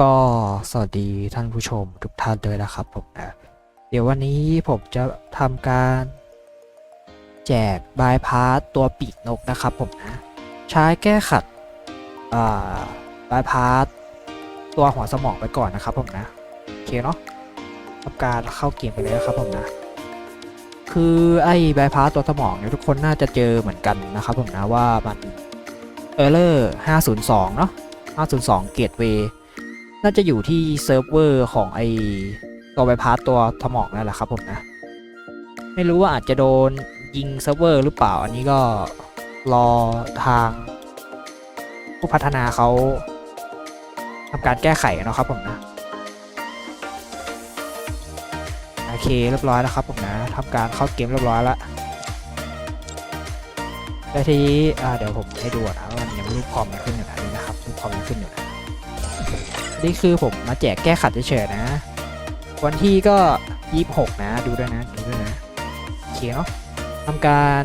ก็สวัสดีท่านผู้ชมทุกท่านเลยนะครับผมนะเดี๋ยววันนี้ผมจะทำการ แจกบายพาสตัวปีกนกนะครับผมนะ ใช้แก้ขัดอ่าบายพาสตัวหัวสมองไปก่อนนะครับผมนะโอเคเนาะทำการเข้าเกมไปเลยนะครับผมนะ คือไอ้บายพาสตัวสมองเนี่ยทุกคนน่าจะเจอเหมือนกันนะครับผมนะว่ามันเออร์เลอร์502 เนาะ502 เกตเวย์ น่าจะอยู่ที่เซิร์ฟเวอร์ของไอตัวใบพัดตัวสมองนั่นแหละครับผมนะ ไม่รู้ว่าอาจจะโดนยิงเซิร์ฟเวอร์หรือเปล่า อันนี้ก็รอทางผู้พัฒนาเขาทำการแก้ไขนะครับผมนะโอเคเรียบร้อยแล้วครับผมนะทำการเข้าเกมเรียบร้อยแล้วแล้วทีนี้เดี๋ยวผมให้ดูนะว่ามันยังรูปคอมมันขึ้นอยู่นะนี่นะครับรูปคอมมันขึ้นอยู่นะ นี่คือผมมาแจกแก้ขัดเฉยๆนะ วันที่ก็26นะ ดูด้วยนะ ดูด้วยนะโอเคเนาะทำการ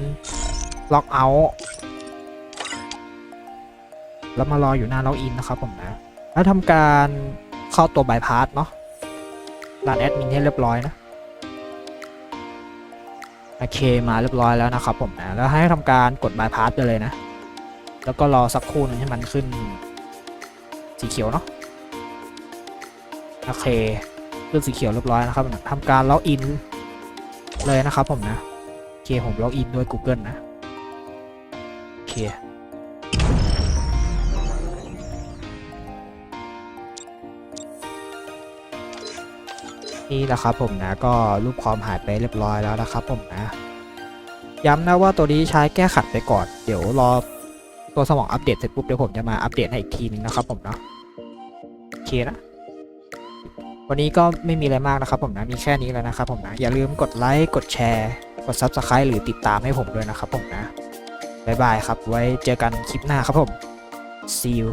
ล็อกเอาท์แล้วมารออยู่หน้าล็อกอินนะครับผมนะ แล้วทำการเข้าตัวบายพาสเนาะรันแอดมินให้เรียบร้อยนะ โอเคมาเรียบร้อยแล้วนะครับผมนะ แล้วให้ทำการกดบายพาสไปเลยนะ แล้วก็รอสักครู่นึงให้มันขึ้นสีเขียวเนาะ โอเคขึ้นสีเขียวเรียบร้อยนะครับทำการล็อกอินเลยนะครับผมนะโอเคผมล็อกอินด้วย Google นะโอเคนี่แหละครับผมนะก็รูปความหายไปเรียบร้อยแล้วนะครับผมนะ ย้ำนะว่าตัวนี้ใช้แก้ขัดไปก่อน เดี๋ยวรอตัวสมองอัปเดตเสร็จปุ๊บเดี๋ยวผมจะมาอัปเดตให้อีกทีนึงนะครับผมเนาะโอเคนะ วันนี้ก็ไม่มีอะไรมากนะครับผมนะ มีแค่นี้แล้วนะครับผมนะ อย่าลืมกดไลค์ กดแชร์ กด Subscribe หรือติดตามให้ผมด้วยนะครับผมนะ บ๊ายบายครับ ไว้เจอกันคลิปหน้าครับผม see you